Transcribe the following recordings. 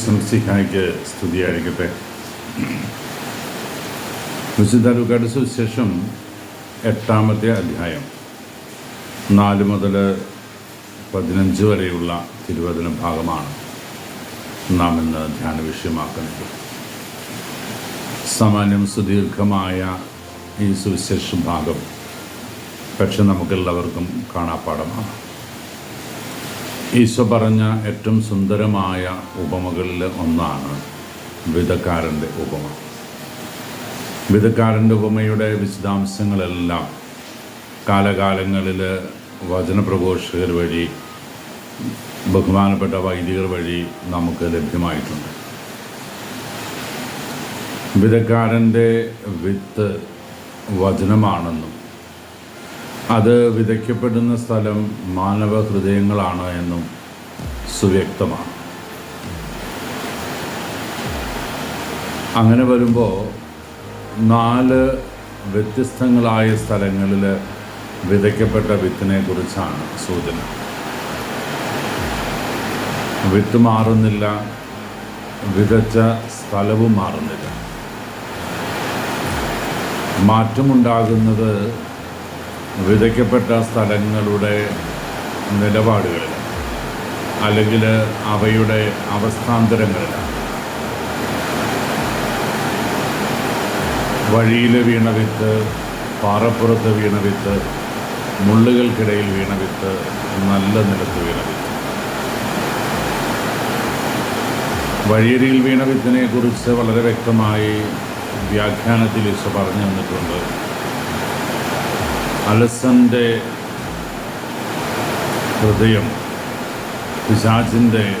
സംസിഹായ്ക്ക് സ്തുതിയായിരിക്കട്ടെ വിശുദ്ധ ലുക്കാട് സുവിശേഷം എട്ടാമത്തെ അധ്യായം നാല് മുതൽ പതിനഞ്ച് വരെയുള്ള തിരുവചന ഭാഗമാണ് നാം ഇന്ന് ധ്യാന വിഷയമാക്കുന്നത് സാമാന്യം സുദീർഘമായ ഈ സുവിശേഷ ഭാഗം പക്ഷെ നമുക്കെല്ലാവർക്കും കാണാപ്പാടമാണ് ഈശോ പറഞ്ഞ ഏറ്റവും സുന്ദരമായ ഉപമകളിൽ ഒന്നാണ് വിധക്കാരന്റെ ഉപമ. വിധക്കാരന്റെ ഉപമയുടെ വിശദാംശങ്ങളെല്ലാം കാലകാലങ്ങളിൽ വചനപ്രഘോഷകർ വഴി ബഹുമാനപ്പെട്ട വൈദികർ വഴി നമുക്ക് ലഭ്യമായിട്ടുണ്ട്. വിധക്കാരന്റെ വിത്ത് വചനമാണെന്നും അത് വിതയ്ക്കപ്പെടുന്ന സ്ഥലം മാനവ ഹൃദയങ്ങളാണ് എന്നും സുവ്യക്തമാണ്. അങ്ങനെ വരുമ്പോൾ നാല് വ്യത്യസ്തങ്ങളായ സ്ഥലങ്ങളിൽ വിതയ്ക്കപ്പെട്ട വിത്തിനെ കുറിച്ചാണ് സൂചന. വിത്ത് മാറുന്നില്ല വിതച്ച സ്ഥലവും മാറുന്നില്ല. മാറ്റമുണ്ടാകുന്നത് വിതയ്ക്കപ്പെട്ട സ്ഥലങ്ങളുടെ നിലപാടുകളിൽ അല്ലെങ്കിൽ അവയുടെ അവസ്ഥാന്തരങ്ങളിലാണ് വഴിയിൽ വീണ വിത്ത് പാറപ്പുറത്ത് വീണ വിത്ത് മുള്ളുകൾക്കിടയിൽ വീണ വിത്ത് നല്ല നിലത്ത് വീണ വിത്ത്. വഴിയരിയിൽ വീണ വിത്തിനെ കുറിച്ച് വളരെ വ്യക്തമായി വ്യാഖ്യാനത്തിൽ ഈശോ പറഞ്ഞു തന്നിട്ടുണ്ട്. അലസന്റെ ഹൃദയം പിശാചിന്റെ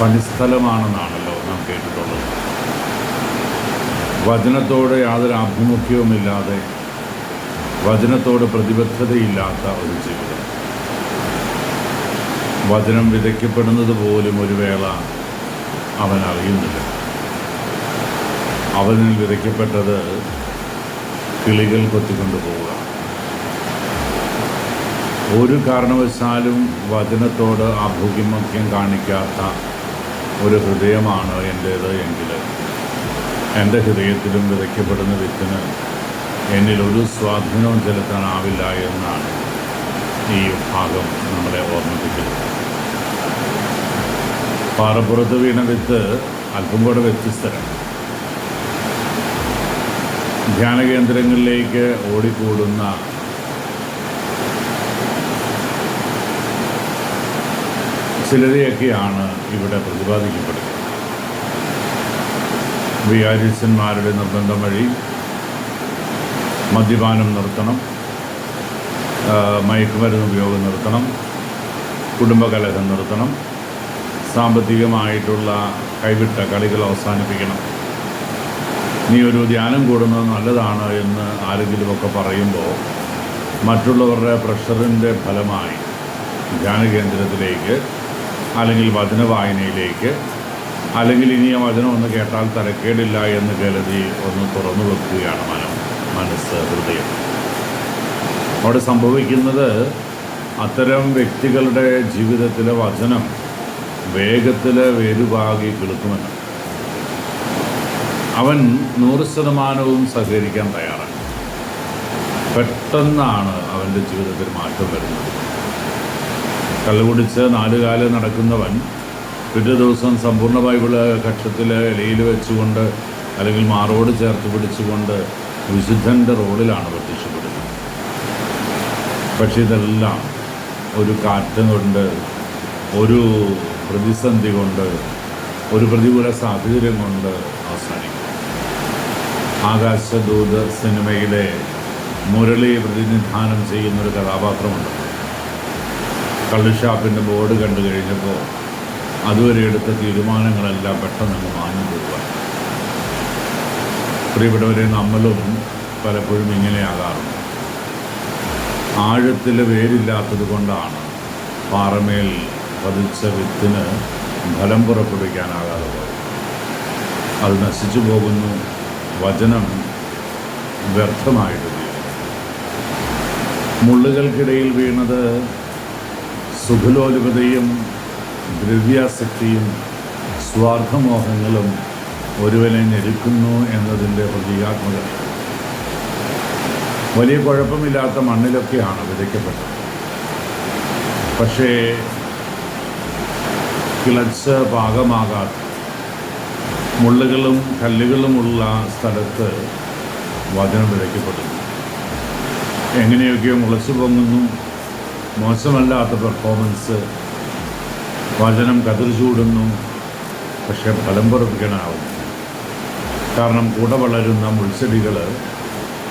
പണിസ്ഥലമാണെന്നാണല്ലോ നാം കേട്ടിട്ടുള്ളത്. വചനത്തോട് യാതൊരു ആഭിമുഖ്യവുമില്ലാതെ വചനത്തോട് പ്രതിബദ്ധതയില്ലാത്ത ഒരു ജീവിതം. വചനം വിതയ്ക്കപ്പെടുന്നത് പോലും ഒരു വേള അവൻ അറിയുന്നില്ല. അവനിൽ വിതയ്ക്കപ്പെട്ടത് കിളികൾ കൊത്തിക്കൊണ്ടു പോവുക. ഒരു കാരണവശാലും വചനത്തോട് ആഭിമുഖ്യം കാണിക്കാത്ത ഒരു ഹൃദയമാണ് എന്റേത് എങ്കിൽ എന്റെ ഹൃദയത്തിലും വിതയ്ക്കപ്പെടുന്ന വിത്തിന് എന്നിൽ ഒരു സ്വാധീനവും ചെലുത്താനാവില്ല എന്നാണ് ഈ ഭാഗം നമ്മളെ ഓർമ്മിപ്പിക്കുന്നത്. പാറപ്പുറത്ത് വീണ വിത്ത് അല്പം കൂടെ വ്യത്യസ്തരാണ്. ധ്യാന കേന്ദ്രങ്ങളിലേക്ക് ഓടിക്കൂടുന്ന ചിലരെയൊക്കെയാണ് ഇവിടെ പ്രതിപാദിക്കപ്പെടുന്നത്. വികാരിച്ചന്മാരുടെ നിർബന്ധം വഴി മദ്യപാനം നിർത്തണം മയക്കുമരുന്ന് ഉപയോഗം നിർത്തണം കുടുംബകലഹം നിർത്തണം സാമ്പത്തികമായിട്ടുള്ള കൈവിട്ട കളികൾ അവസാനിപ്പിക്കണം. നീ ഒരു ധ്യാനം കൂടുന്നത് നല്ലതാണ് എന്ന് ആരെങ്കിലുമൊക്കെ പറയുമ്പോൾ മറ്റുള്ളവരുടെ പ്രഷറിന്റെ ഫലമായി ധ്യാന കേന്ദ്രത്തിലേക്ക് അല്ലെങ്കിൽ വചന വായനയിലേക്ക് അല്ലെങ്കിൽ ഇനി ആ വചനം ഒന്ന് കേട്ടാൽ തരക്കേടില്ല എന്ന് കരുതി ഒന്ന് തുറന്നു വെക്കുകയാണ് മനം മനസ്സ് ഹൃദയം. അവിടെ സംഭവിക്കുന്നത് അത്തരം വ്യക്തികളുടെ ജീവിതത്തിലെ വചനം വേഗത്തിൽ വേരുപാകി കിളുക്കുമെന്ന് അവൻ നൂറ് ശതമാനവും സഹകരിക്കാൻ തയ്യാറാണ്. പെട്ടെന്നാണ് അവന്റെ ജീവിതത്തിൽ മാറ്റം വരുന്നത്. കള്ളുകുടിച്ച് നാലുകാൽ നടക്കുന്നവൻ പിറ്റേ ദിവസം സമ്പൂർണ ബൈബിൾ കക്ഷത്തിൽ ഇലയിൽ വെച്ചുകൊണ്ട് അല്ലെങ്കിൽ മാറോട് ചേർത്ത് പിടിച്ചുകൊണ്ട് വിശുദ്ധന്റെ റോഡിലാണ് പ്രത്യക്ഷപ്പെടുന്നത് പക്ഷേ ഇതെല്ലാം ഒരു കാറ്റ് കൊണ്ട് ഒരു പ്രതിസന്ധി കൊണ്ട് ഒരു പ്രതികൂല സാഹചര്യം കൊണ്ട് അവസാനിക്കും ആകാശദൂത് സിനിമയിലെ മുരളി പ്രതിനിധാനം ചെയ്യുന്നൊരു കഥാപാത്രമുണ്ട്. കള്ളുഷാപ്പിന്റെ ബോർഡ് കണ്ടു കഴിഞ്ഞപ്പോൾ അതുവരെ എടുത്ത തീരുമാനങ്ങളെല്ലാം പെട്ടെന്ന് മാഞ്ഞു പോവുക പ്രിയപ്പെട്ടവരെ നമ്മളും പലപ്പോഴും ഇങ്ങനെയാകാറുണ്ട്. ആഴത്തിൽ വേരില്ലാത്തത് കൊണ്ടാണ് പാറമേൽ പതിച്ച വിത്തിന് ഫലം പുറപ്പെടുവിക്കാനാകാതെ പോയത്. അത് നശിച്ചു പോകുന്നു. വചനം വ്യർത്ഥമായിട്ട് മുള്ളുകൾക്കിടയിൽ വീണത് സുഖലോലുപതയും ദ്രവ്യാസക്തിയും സ്വാർത്ഥമോഹങ്ങളും ഒരുവനെ ഞെരുക്കുന്നു എന്നതിന്റെ പ്രതീകാത്മകത വലിയ കുഴപ്പമില്ലാത്ത മണ്ണിലൊക്കെയാണ് വിതയ്ക്കപ്പെട്ടത്. പക്ഷേ കിളച്ച് പാകമാകാത്ത മുള്ളുകളും കല്ലുകളുമുള്ള സ്ഥലത്ത് വചനം വിതയ്ക്കപ്പെടുന്നു. എങ്ങനെയൊക്കെയോ മുളച്ചു പൊങ്ങുന്നു. മോശമല്ലാത്ത പെർഫോമൻസ് വചനം കതിർ ചൂടുന്നു. പക്ഷേ ഫലം പുറപ്പിക്കാനാവും. കാരണം കൂടെ വളരുന്ന മുൾച്ചെടികൾ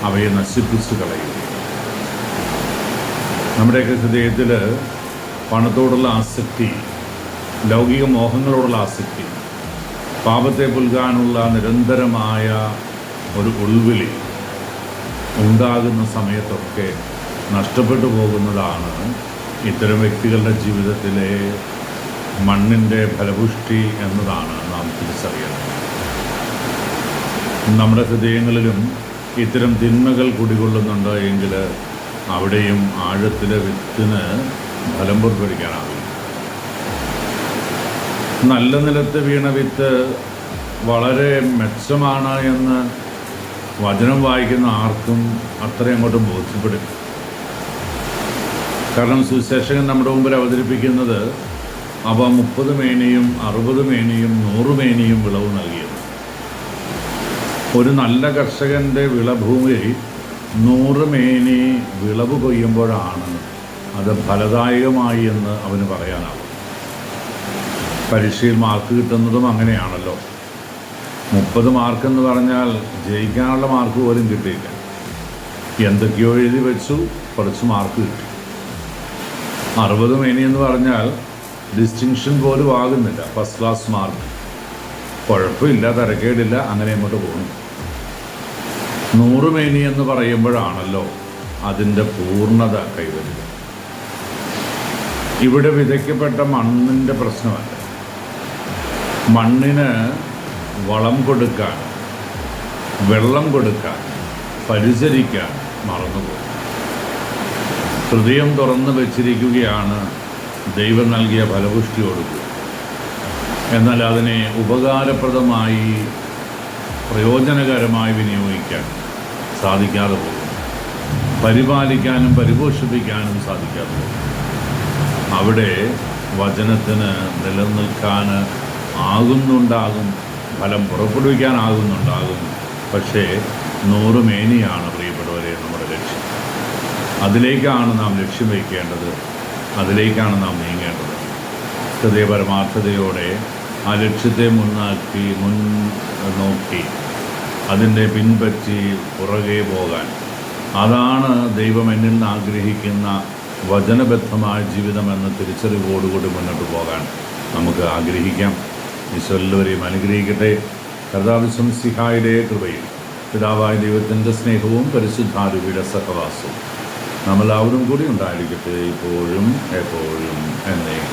അവയെ നശിപ്പിച്ച് കളയും. നമ്മുടെയൊക്കെ ഹൃദയത്തിൽ പണത്തോടുള്ള ആസക്തി ലൗകിക മോഹങ്ങളോടുള്ള ആസക്തി പാപത്തെ പുൽകാനുള്ള നിരന്തരമായ ഒരു ഉൾവിളി ഉണ്ടാകുന്ന സമയത്തൊക്കെ നഷ്ടപ്പെട്ടു പോകുന്നതാണ് ഇത്തരം വ്യക്തികളുടെ ജീവിതത്തിലെ മണ്ണിന്റെ ഫലപുഷ്ടി എന്നതാണ് നാം തിരിച്ചറിയുന്നത് നമ്മുടെ ഹൃദയങ്ങളിലും ഇത്തരം തിന്മകൾ കുടികൊള്ളുന്നുണ്ട് എങ്കിൽ അവിടെയും ആഴത്തിലെ വിത്തിന് ഫലം പുറപ്പെടുവിക്കാനാകും നല്ല നിലത്ത് വീണ വിത്ത് വളരെ മെച്ചമാണ് എന്ന് വചനം വായിക്കുന്ന ആർക്കും അത്രയും അങ്ങോട്ട് ബോധ്യപ്പെടും. കാരണം സുവിശേഷകൻ നമ്മുടെ മുമ്പിൽ അവതരിപ്പിക്കുന്നത് അവ മുപ്പത് മേനിയും അറുപത് മേനിയും നൂറ് മേനിയും വിളവ് നൽകിയത്. ഒരു നല്ല കർഷകന്റെ വിളഭൂമിയിൽ നൂറ് മേനി വിളവ് കൊയ്യുമ്പോഴാണ് അത് ഫലദായകമായി എന്ന് അവന് പറയാനാവും പരീക്ഷയിൽ മാർക്ക് കിട്ടുന്നതും അങ്ങനെയാണല്ലോ. മുപ്പത് മാർക്ക് എന്ന് പറഞ്ഞാൽ ജയിക്കാനുള്ള മാർക്ക് പോലും കിട്ടിയില്ല. എന്തൊക്കെയോ എഴുതി വെച്ചു കുറച്ച് മാർക്ക് കിട്ടി. അറുപത് മേനി എന്ന് പറഞ്ഞാൽ ഡിസ്റ്റിങ്ഷൻ പോലും ആകുന്നില്ല. ഫസ്റ്റ് ക്ലാസ് മാർക്ക് കുഴപ്പമില്ല തിരക്കേടില്ല അങ്ങനെ അങ്ങോട്ട് പോകുന്നു. നൂറ് മേനി എന്ന് പറയുമ്പോഴാണല്ലോ അതിന്റെ പൂർണത കൈവരുക ഇവിടെ വിതയ്ക്കപ്പെട്ട മണ്ണിന്റെ പ്രശ്നമല്ല. മണ്ണിന് വളം കൊടുക്കാൻ വെള്ളം കൊടുക്കാൻ പരിചരിക്കാൻ മറന്നുപോയി. ഹൃദയം തുറന്നു വച്ചിരിക്കുകയാണ് ദൈവം നൽകിയ ഫലപുഷ്ടിയോടുകൂടി എന്നാൽ അതിനെ ഉപകാരപ്രദമായി പ്രയോജനകരമായി വിനിയോഗിക്കാൻ സാധിക്കാതെ പോകും പരിപാലിക്കാനും പരിപോഷിപ്പിക്കാനും സാധിക്കാതെ പോകും അവിടെ വചനത്തിന് നിലനിൽക്കാൻ ആകുന്നുണ്ടാകും. ഫലം പുറപ്പെടുവിക്കാനാകുന്നുണ്ടാകും. പക്ഷേ നൂറ് മേനിയാണ് പ്രിയപ്പെട്ടവരെ നമ്മുടെ ലക്ഷ്യം. അതിലേക്കാണ് നാം ലക്ഷ്യം വയ്ക്കേണ്ടത്. അതിലേക്കാണ് നാം നീങ്ങേണ്ടത്. ഹൃദയപരമാർത്ഥതയോടെ ആ ലക്ഷ്യത്തെ മുന്നാക്കി മുൻ നോക്കി അതിന്റെ പിൻപറ്റി പുറകെ പോകാൻ. അതാണ് ദൈവം എന്നിൽ നിന്ന് ആഗ്രഹിക്കുന്ന വചനബദ്ധമായ ജീവിതമെന്ന തിരിച്ചറിവോടുകൂടി മുന്നോട്ട് പോകാൻ നമുക്ക് ആഗ്രഹിക്കാം. ഈശോ എല്ലാവരെയും അനുഗ്രഹിക്കട്ടെ കർത്താവിശ്വം സിഹായുടെ കൃപയിൽ പിതാവായ ദൈവത്തിന്റെ സ്നേഹവും പരിശുദ്ധാരൂപിയുടെ സഹവാസവും നമ്മളെല്ലാവരും കൂടി ഉണ്ടായിരിക്കട്ടെ. ഇപ്പോഴും എപ്പോഴും എന്നേക്കും.